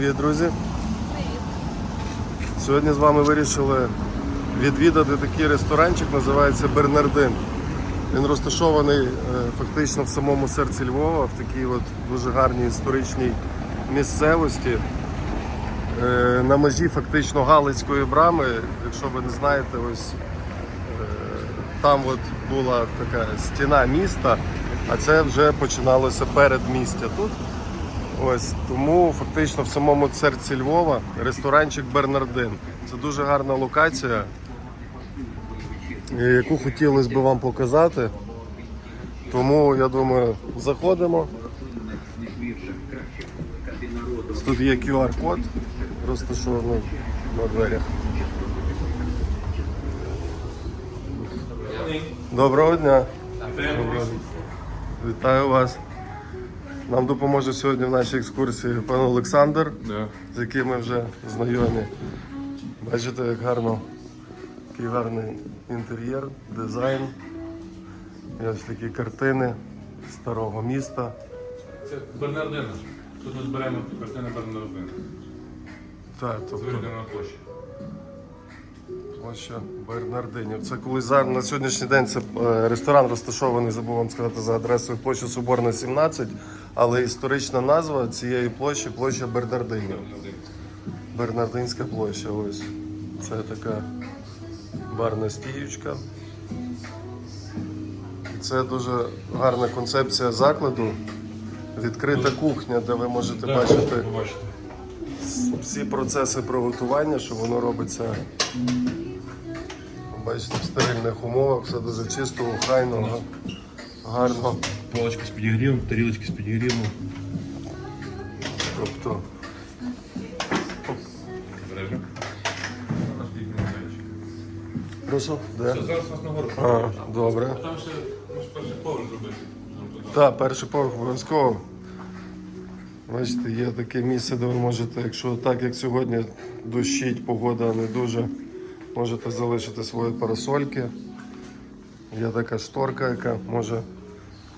Привіт, друзі! Сьогодні з вами вирішили відвідати такий ресторанчик, називається Бернардин. Він розташований е, фактично в самому серці Львова, в такій от дуже гарній історичній місцевості. Е, На межі фактично Галицької брами, якщо ви не знаєте, ось е, там от була така стіна міста, а це вже починалося передмістя тут. Ось тому фактично в самому серці Львова ресторанчик Бернардин. Це дуже гарна локація, яку хотілося б вам показати. Тому я думаю, заходимо. Тут є QR-код, розташований на дверях. Доброго дня. Доброго. Вітаю вас. Нам допоможе сьогодні в нашій екскурсії пан Олександр, Да. з яким ми вже знайомі. Бачите, як гарно, який гарний інтер'єр, дизайн. І ось такі картини старого міста. Це Бернардина. Тут ми зберемо картини Бернардина. Так, тобто вигляду площі. площа Бернардинів. Це коли зараз на сьогоднішній день це е, ресторан розташований, забув вам сказати за адресою площа Соборна 17, але історична назва цієї площі площа Бернардинів. Бернардинська площа. Ось. Це така барна стіючка. Це дуже гарна концепція закладу. Відкрита кухня, де ви можете бачити всі процеси приготування, що воно робиться. Бачите, в стерильних умовах, все дуже чисто, охайно, га- гарно. Палочка з підігрівом, тарілочки з підігрівом. Тобто. Прошу, де? Все, зараз нас нагору. А, добре. Там ще перший поверх зробити. Так, перший поверх обов'язково. Бачите, є таке місце, де ви можете, якщо так як сьогодні дощить, погода не дуже, можете залишити свої парасольки. Є така шторка, яка може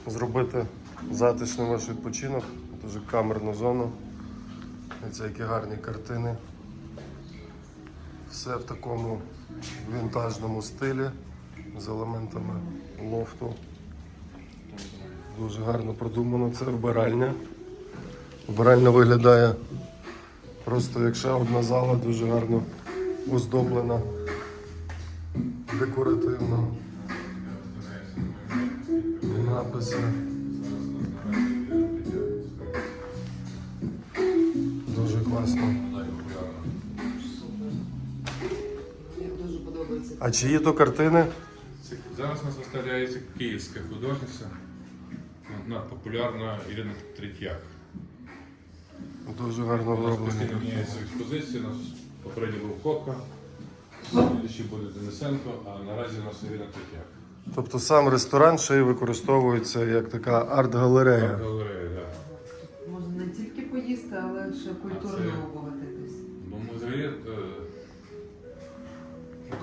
зробити затишний ваш відпочинок, дуже камерну зону. І Це які гарні картини. Все в такому вінтажному стилі з елементами лофту. Дуже гарно продумано. Це вбиральня. Вбиральня виглядає просто як ще одна зала, дуже гарно оздоблена, декоративно. Написи. Дуже класно. А чиї то картини? Це- Зараз у нас виставляється київська художниця. Одна популярна Ірина Третьяк. Дуже гарно У нас постійно міняється експозиція. У нас попередньо був Кока, слідчий буде Денисенко, а наразі у нас Ірина Третьяк. Тобто сам ресторан ще й використовується як така арт-галерея. Галерея, да. Можна не тільки поїсти, але ще культурно це- обогатитись. Бо музей е,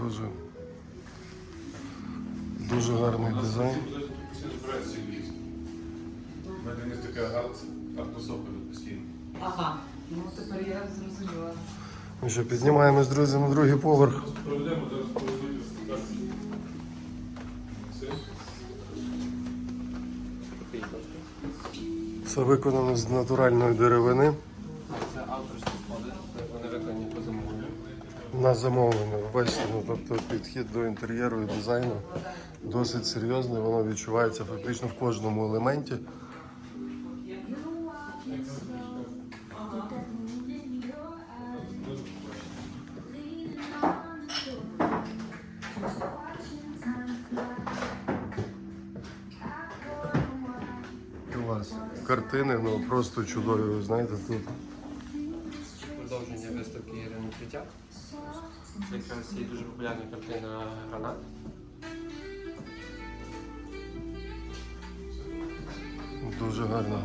Дуже, дуже гарний у нас дизайн. всі будуть постійно всі. У мене є така арт, арт-тусовка тут постійно. Ага, ну тепер я зрозуміла. Ми що, піднімаємось, друзі, на другий поверх. Проведемо, зараз. Все виконано з натуральної деревини. Це авторські сходи, вони виконані по замовленню. На замовлення. Ви бачите, ну, тобто підхід до інтер'єру і дизайну досить серйозний, воно відчувається фактично в кожному елементі. Просто чудові, ви знаєте, тут Продовження виставки Ірини Третяк. Це якраз є дуже популярна картина Гранат. Дуже гарно.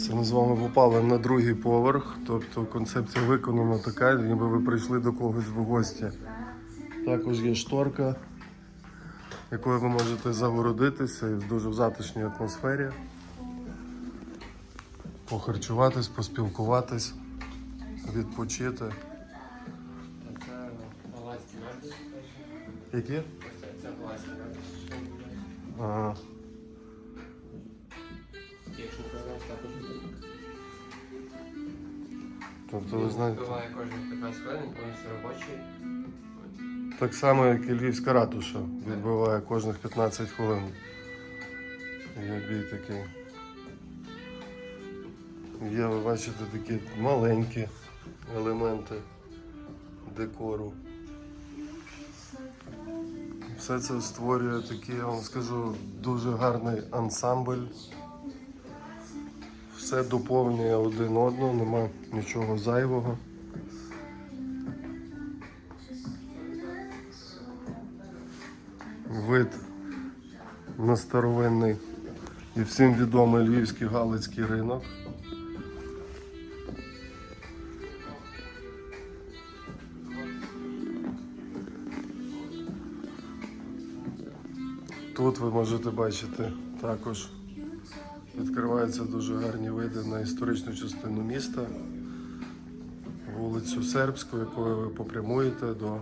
Це ми з вами попали на другий поверх, тобто концепція виконана така, ніби ви прийшли до когось в гості. Також є шторка, якою ви можете загородитися і в дуже затишній атмосфері. похарчуватись, поспілкуватись, відпочити. Які? Це, голландські. Ага. Якщо програв, також. Тобто ви знаєте, Буває кожних 15 хвилин, повністю робочий. Так само, як і Львівська ратуша відбиває кожних 15 хвилин. Є бій такий. Є, ви бачите, такі маленькі елементи декору. Все це створює такий, я вам скажу, дуже гарний ансамбль. Все доповнює один одного, нема нічого зайвого. На старовинний і всім відомий львівський галицький ринок. Тут ви можете бачити також відкриваються дуже гарні види на історичну частину міста, вулицю Сербську, якою ви попрямуєте до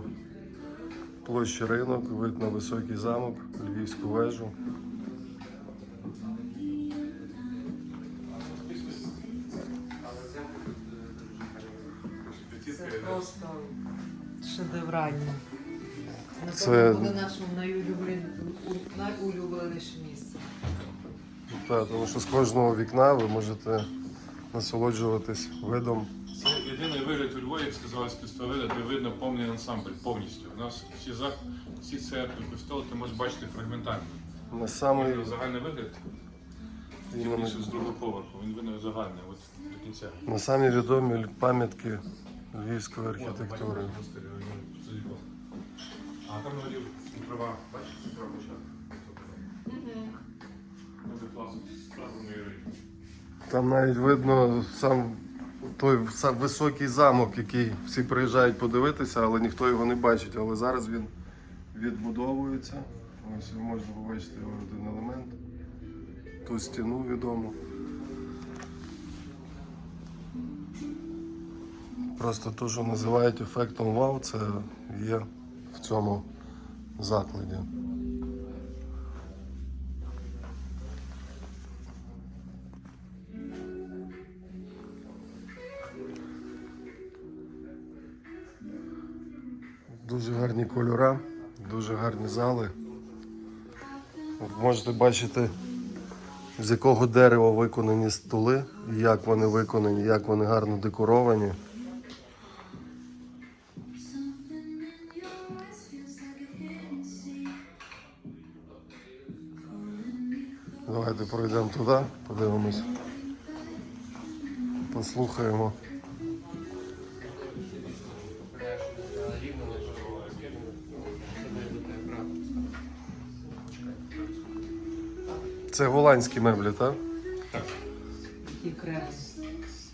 площі ринок, вид на високий замок, Львівську вежу. Це- буде нашим найулюбленіше місце. Так, тому що з кожного вікна ви можете насолоджуватись видом. Це єдиний вигляд у Львові, як сказали співставили, де видно повний ансамбль повністю. У нас всі зах... всі церкви, костели, ти можеш бачити фрагментарно. На самий Загальний вигляд, більше з другого поверху, він видно загальний, от до кінця. на самі відомі пам'ятки львівської архітектури. заліпав. А там налів трава, бачиш, трава не вірить. Там навіть видно сам той сам високий замок, який всі приїжджають подивитися, але ніхто його не бачить. Але зараз він відбудовується. Ось ви можете побачити його один елемент. Ту стіну відому. Просто те, що називають ефектом вау, це є в цьому закладі. Дуже гарні кольори, дуже гарні зали. Можете бачити, з якого дерева виконані столи, як вони виконані, як вони гарно декоровані. Пройдемо туди, подивимось. Послухаємо. Це голландські меблі, так? Так. І крем.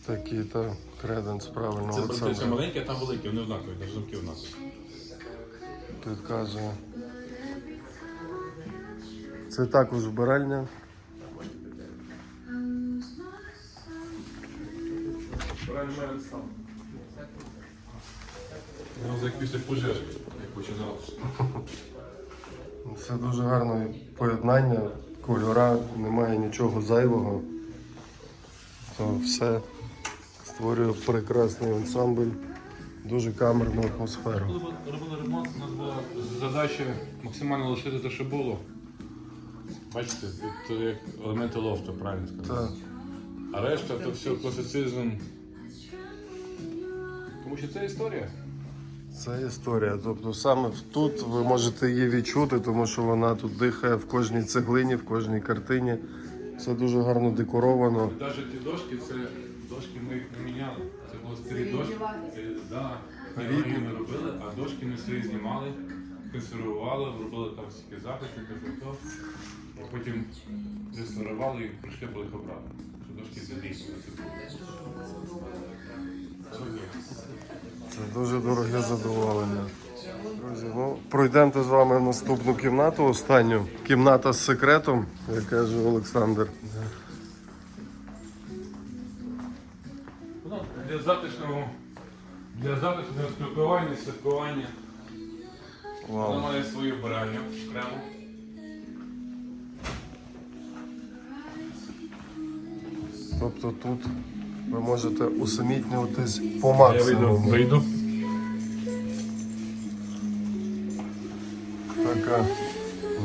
Такі, так, креденс, правильно, Це практично маленькі, а там великі, вони однакові, навіть замки у нас. Підказує. Це також вбиральня. Воно як після пожежі, як починалося. Це дуже гарне поєднання, кольора, немає нічого зайвого. То все створює прекрасний ансамбль, дуже камерну атмосферу. Коли ми робили ремонт, у нас була задача максимально лишити те, що було. Бачите, це як елементи лофту, правильно сказати. Так. А решта то все класицизм. Тому що це історія. Це історія. Тобто саме тут ви можете її відчути, тому що вона тут дихає в кожній цеглині, в кожній картині. Все дуже гарно декоровано. Навіть ті дошки, це дошки ми їх не міняли. Це були старі дошки. Е, Да, Рідні. ми робили, а дошки ми свої знімали, консервували, робили там всякі захисти, то. А потім реставрували і прийшли були їх обратно. Що дошки це дійсно. Це дуже дороге задоволення. Друзі, ну пройдемо з вами в наступну кімнату, останню. Кімната з секретом, як каже Олександр. для затишного, для затишного спілкування, святкування. Вона Вау. має свою вбиральню окремо. Тобто тут ви можете усамітнюватись по Я вийду, максимуму. вийду. Така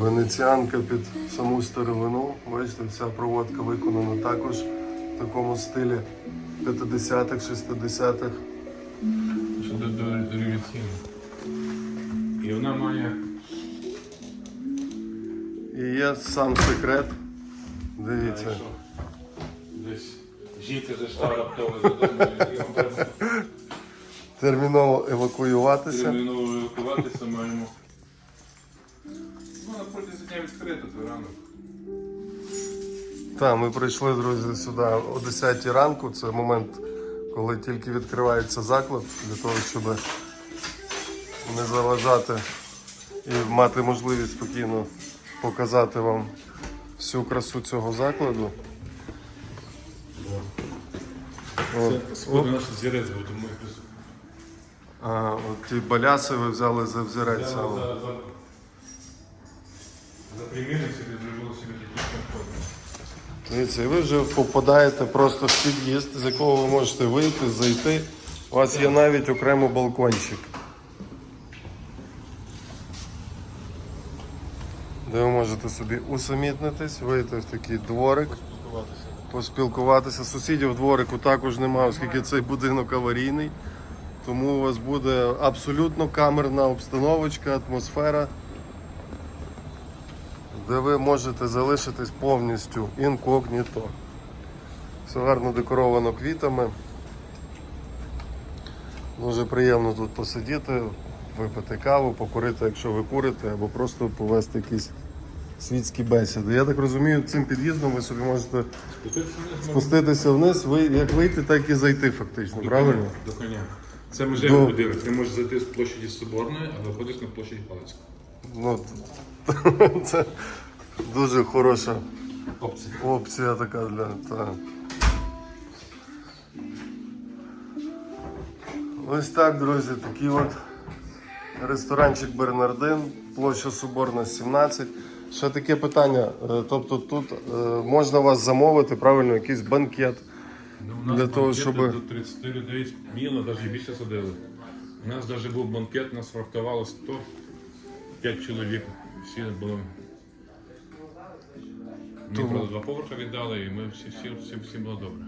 венеціанка під саму старовину. Бачите, вся проводка виконана також в такому стилі 50-х, 60-х. Що до, до, до революційного. І вона має І є сам секрет. Дивіться. Жінка зайшла раптово додому, і Терміново евакуюватися. терміново евакуватися маємо. Вона протягом дня відкрита, то ранок. Так, ми прийшли, друзі, сюди о 10 ранку. Це момент, коли тільки відкривається заклад, для того, щоб не заважати і мати можливість спокійно показати вам всю красу цього закладу. Це сходу наш зірець був, тому ми а, от ті баляси ви взяли за взірець. За, за, за, за примірник собі зробили собі. Дивіться, і ви вже попадаєте просто в під'їзд, з якого ви можете вийти, зайти. У вас є навіть окремо балкончик. Де ви можете собі усамітнитись, вийти в такий дворик, поспілкуватися. Сусідів дворику також немає, оскільки цей будинок аварійний. Тому у вас буде абсолютно камерна обстановочка, атмосфера де ви можете залишитись повністю інкогніто. Все гарно декоровано квітами. Дуже приємно тут посидіти, випити каву, покурити, якщо ви курите, або просто повести якісь світські бесіди. Я так розумію, цим під'їздом ви собі можете спуститися вниз, ви як вийти, так і зайти фактично, правильно? До коня. Це межевий До- будинок. Ти можеш зайти з площаді Соборної, а виходиш на площадь Палацьку. Ну, це дуже хороша Опція. Опція така для. Та. Ось так, друзі, такий от ресторанчик Бернардин, площа Соборна 17. Ще таке питання. е, Тобто тут е, можна вас замовити, правильно, якийсь банкет. Ну, у нас Для того, банкети щоб- до 30 людей міло, навіть більше садили. У нас навіть був банкет, нас фрахтувало 105 чоловік. Всі були. Мені правда два поверхи віддали, і ми всі, всі, всі, всі було добре.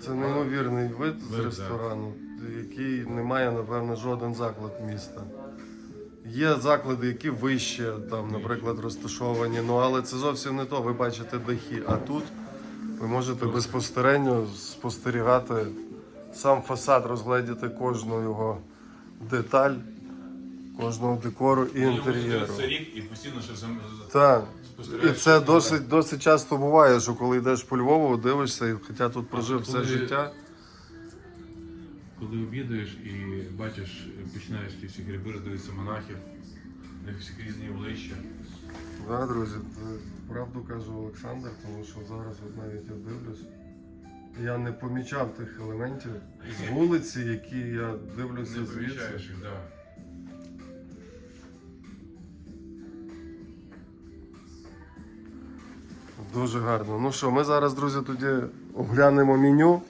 Це неймовірний вид з Вид, ресторану, який не має, напевно, жоден заклад міста. Є заклади, які вище, там, наприклад, розташовані, ну але це зовсім не то. Ви бачите дахи, а тут ви можете безпосередньо спостерігати сам фасад, розгледіти кожну його деталь, кожного декору і інтер'єру. Це рік і постійно ще зам- Так. І спостерігаєш. це досить, досить часто буває, що коли йдеш по Львову, дивишся, і хоча тут прожив все життя. Коли обідаєш і бачиш, починаєш ті всі гриби роздивитися монахів, в них всі різні обличчя. Да, друзі, правду каже Олександр, тому що зараз от навіть я дивлюсь. Я не помічав тих елементів з вулиці, які я дивлюся Не звідси. помічаєш їх, так. Дуже гарно. Ну що, ми зараз, друзі, тоді оглянемо меню.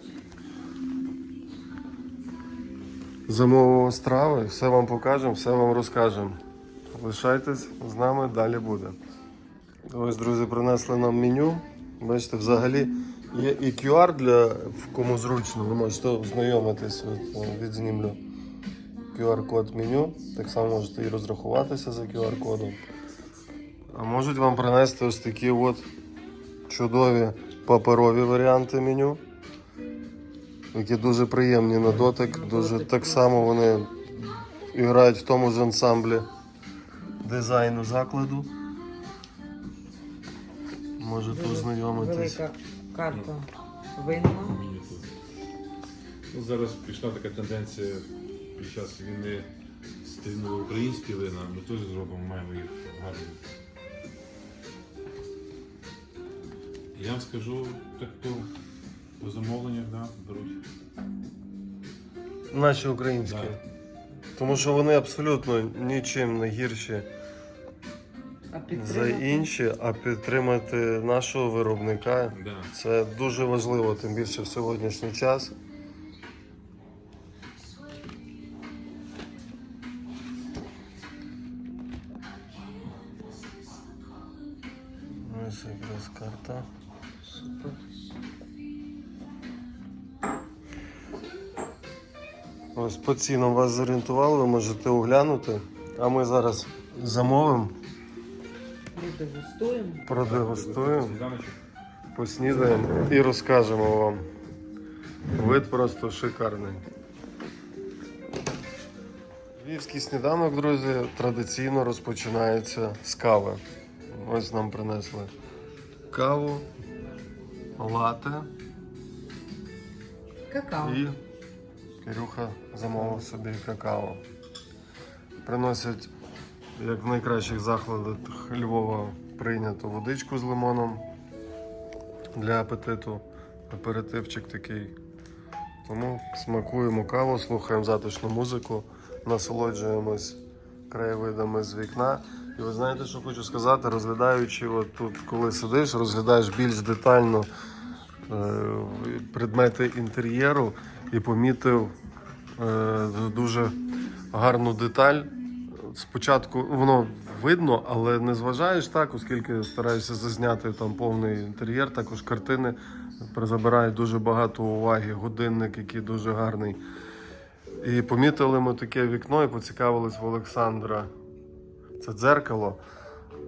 Замовимо страви, все вам покажемо, все вам розкажемо. Лишайтесь з нами, далі буде. Ось, друзі, принесли нам меню. Бачите, взагалі є і QR для кому зручно, ви можете ознайомитись, відзнімлю QR-код меню. Так само можете і розрахуватися за QR-кодом. А можуть вам принести ось такі от чудові паперові варіанти меню, які дуже приємні на дотик. Дуже так само вони грають в тому ж ансамблі дизайну закладу. Можете ознайомитись. Велика карта винна. Ну, зараз пішла така тенденція під час війни стрільнули українські вина, ми теж зробимо, маємо їх гарні. Я вам скажу так то По замовленнях, да, беруть. Наші українські. Да. Тому що вони абсолютно нічим не гірші А за підтримати? інші, а підтримати нашого виробника Да. це дуже важливо, тим більше в сьогоднішній час. По цінам вас зорієнтували, ви можете оглянути. А ми зараз замовимо, Продегустуємо. продегустуємо, поснідаємо і розкажемо вам. Вид просто шикарний. Львівський сніданок, друзі, традиційно розпочинається з кави. Ось нам принесли каву, лате Какао. і Кирюха замовив собі какао. Приносять, як в найкращих закладах Львова, прийнято водичку з лимоном для апетиту. Аперитивчик такий. Тому смакуємо каву, слухаємо затишну музику, насолоджуємось краєвидами з вікна. І ви знаєте, що хочу сказати, розглядаючи от тут, коли сидиш, розглядаєш більш детально предмети інтер'єру і помітив е, дуже гарну деталь. Спочатку воно видно, але не зважаєш так, оскільки стараюся зазняти там повний інтер'єр, також картини забирають дуже багато уваги, годинник, який дуже гарний. І помітили ми таке вікно і поцікавились в Олександра. Це дзеркало.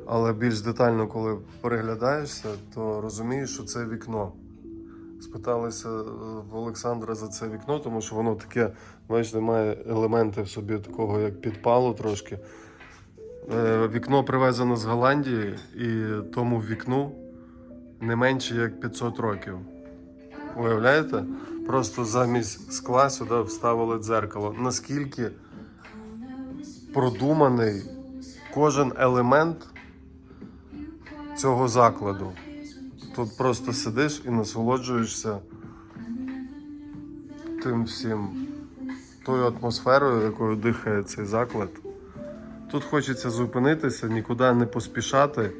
Але більш детально, коли переглядаєшся, то розумієш, що це вікно. Спиталися е, в Олександра за це вікно, тому що воно таке, бачите, має елементи в собі такого, як підпалу трошки. Е, Вікно привезено з Голландії, і тому вікну не менше як 500 років. Уявляєте? Просто замість скла сюди вставили дзеркало. Наскільки продуманий кожен елемент цього закладу. Тут просто сидиш і насолоджуєшся тим всім, тою атмосферою, якою дихає цей заклад. Тут хочеться зупинитися, нікуди не поспішати,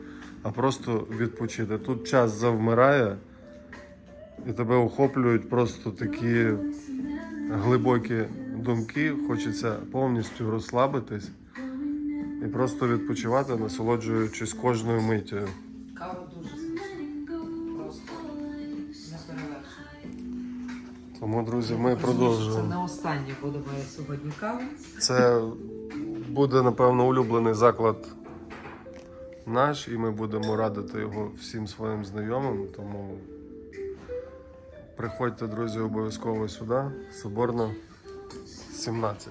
а просто відпочити. Тут час завмирає, і тебе охоплюють просто такі глибокі думки. Хочеться повністю розслабитись і просто відпочивати, насолоджуючись кожною миттю. Тому, друзі, ми продовжуємо. Це не останнє буде моя сьогодні кава. Це буде, напевно, улюблений заклад наш, і ми будемо радити його всім своїм знайомим. Тому приходьте, друзі, обов'язково сюди, Соборна 17.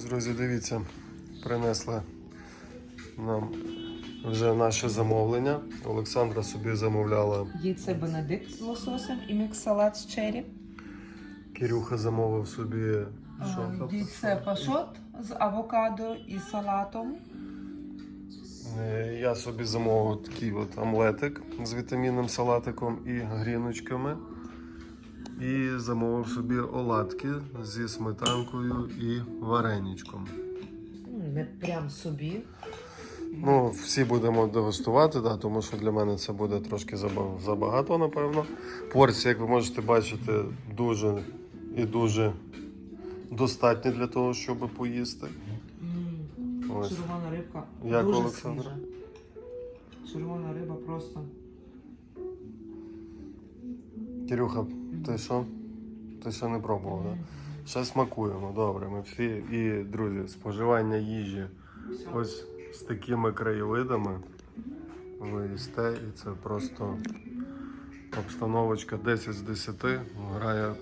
Ось, друзі, дивіться, принесли нам вже наше замовлення. Олександра собі замовляла. Яйце Бенедикт з лососем і мікс-салат з чері. Кирюха замовив собі. Що? Яйце пашот з авокадо і салатом. Е, Я собі замовив такий от омлетик з вітамінним салатиком і гріночками. І замовив собі оладки зі сметанкою і вареничком. Не прям собі. Ну, всі будемо дегустувати, да, тому що для мене це буде трошки забагато, напевно. Порції, як ви можете бачити, дуже і дуже достатні для того, щоб поїсти. Ось. Червона рибка. Як дуже Олександра? свіжа. Червона риба просто. Кирюха, ти що? Ти ще не пробував, так? Да? Ще смакуємо, добре. Ми всі. І, друзі, споживання їжі ось з такими краєвидами. ви їсте, і це просто обстановочка 10 з 10. Грає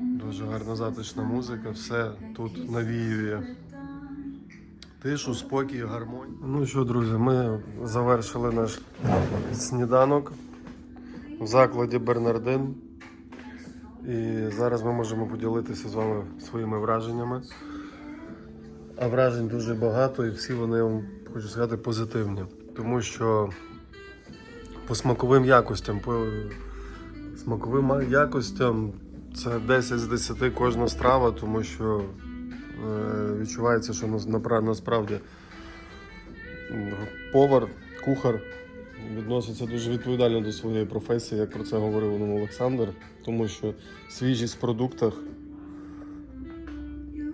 дуже гарна затишна музика, все тут навіює. Тишу, спокій, гармонію. Ну що, друзі, ми завершили наш сніданок в закладі Бернардин. І зараз ми можемо поділитися з вами своїми враженнями. А вражень дуже багато, і всі вони, вам хочу сказати, позитивні. Тому що по смаковим якостям, по смаковим якостям це 10 з 10 кожна страва, тому що е, відчувається, що нас- насправді повар, кухар відноситься дуже відповідально до своєї професії, як про це говорив нам Олександр, тому що свіжість в продуктах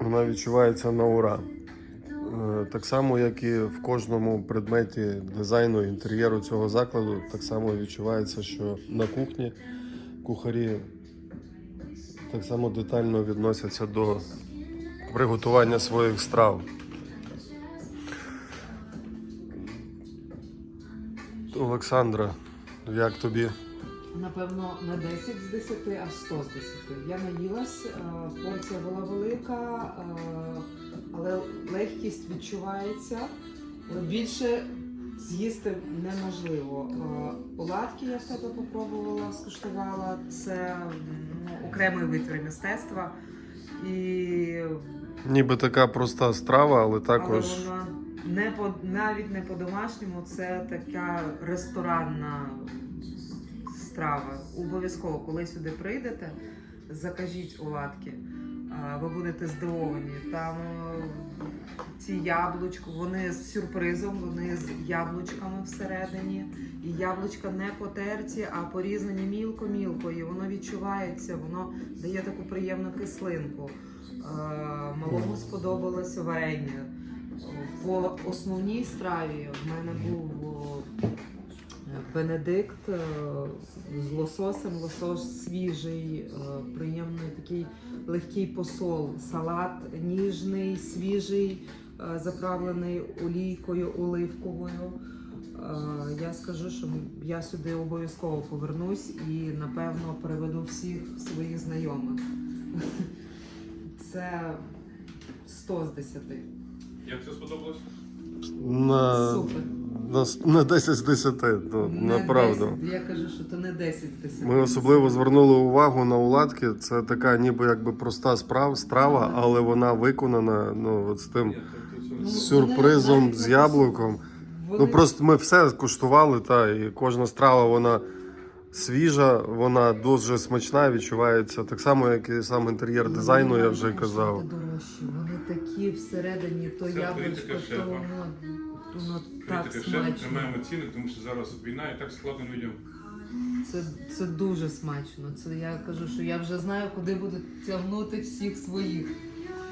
вона відчувається на ура. Е, Так само, як і в кожному предметі дизайну інтер'єру цього закладу, так само відчувається, що на кухні кухарі так само детально відносяться до приготування своїх страв. Олександра, як тобі? Напевно, не 10 з 10, а 100 з 10. Я наїлась, е, порція була велика, е, але легкість відчувається. Більше з'їсти неможливо. Е, Оладки я в тебе попробувала, скуштувала. Це ну, окремий витвір мистецтва. І Ніби така проста страва, але також але вона не по навіть не по-домашньому, це така ресторанна страва. Обов'язково, коли сюди прийдете, закажіть оладки. Ви будете здивовані. Там е, ці яблучка, вони з сюрпризом, вони з яблучками всередині. І яблучка не потерті, а порізані мілко-мілко. І воно відчувається, воно дає таку приємну кислинку. Е, Малому сподобалося варення. По основній страві в мене був Бенедикт е, з лососем, лосос свіжий, е, приємний такий легкий посол, салат ніжний, свіжий, е, заправлений олійкою оливковою. Я скажу, що я сюди обов'язково повернусь і напевно приведу всіх своїх знайомих. Це 100 з 10. Як це сподобалось? на, Супер. на, на 10 з 10, ну, Не направду. 10. Я кажу, що то не 10 з 10. Ми особливо звернули увагу на оладки. Це така ніби якби проста справ, страва, але вона виконана ну, от з тим Ну, сюрпризом, навіть з яблуком. Вони- Ну просто ми все куштували, та і кожна страва вона свіжа, вона дуже смачна, відчувається так само, як і сам інтер'єр дизайну, я вже казав. дорожчі. Вони такі всередині, то Це яблучко, політика то шефа. воно, воно так Критика ще смачно. тримаємо ціни, тому що зараз війна і так складно людям. Це, це дуже смачно. Це я кажу, що я вже знаю, куди буду тягнути всіх своїх.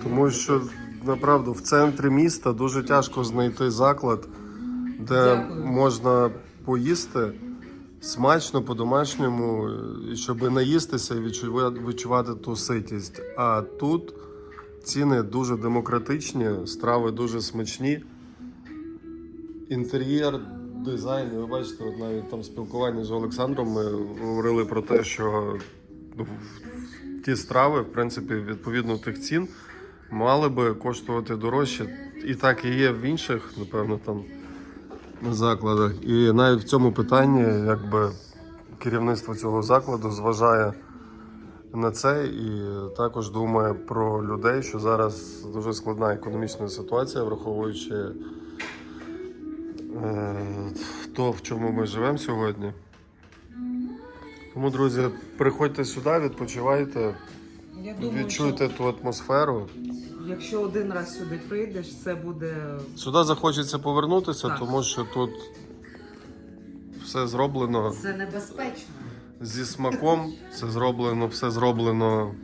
Тому що направду в центрі міста дуже тяжко знайти заклад, де Дякую. можна поїсти смачно по-домашньому, щоб наїстися і відчувати ту ситість. А тут ціни дуже демократичні, страви дуже смачні. Інтер'єр, дизайн, ви бачите, от навіть там спілкування з Олександром ми говорили про те, що ті страви, в принципі, відповідно тих цін, мали би коштувати дорожче. І так і є в інших, напевно, там закладах. І навіть в цьому питанні, якби керівництво цього закладу зважає на це і також думає про людей, що зараз дуже складна економічна ситуація, враховуючи е, то, в чому ми живемо сьогодні. Тому, друзі, приходьте сюди, відпочивайте, відчуйте ту атмосферу. Що якщо один раз сюди прийдеш, це буде Сюди захочеться повернутися, Так. тому що тут все зроблено це небезпечно. зі смаком, це зроблено, все зроблено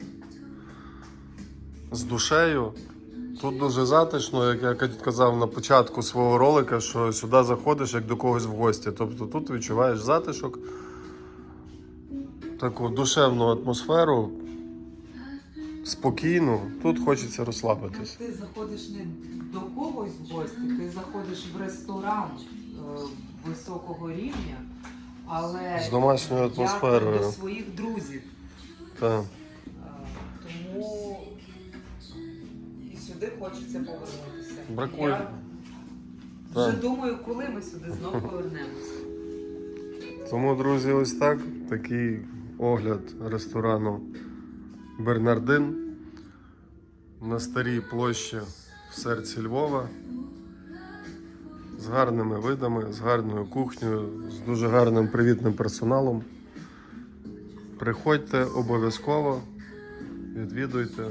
з душею. Тут дуже затишно, як я казав на початку свого ролика, що сюди заходиш як до когось в гості. Тобто тут відчуваєш затишок, таку душевну атмосферу, спокійну. Тут хочеться розслабитись. Ти заходиш не до когось в гості, ти заходиш в ресторан. Е, високого рівня, але З домашньою атмосферою. до своїх друзів. Так. Е, Тому і сюди хочеться повернутися. Бракує. Я вже Так. думаю, коли ми сюди знову повернемося. Тому, друзі, ось так. Такий огляд ресторану Бернардин на старій площі в серці Львова. З гарними видами, з гарною кухнею, з дуже гарним привітним персоналом. Приходьте обов'язково, відвідуйте.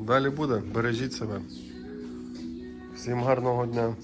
Далі буде. Бережіть себе. Всім гарного дня.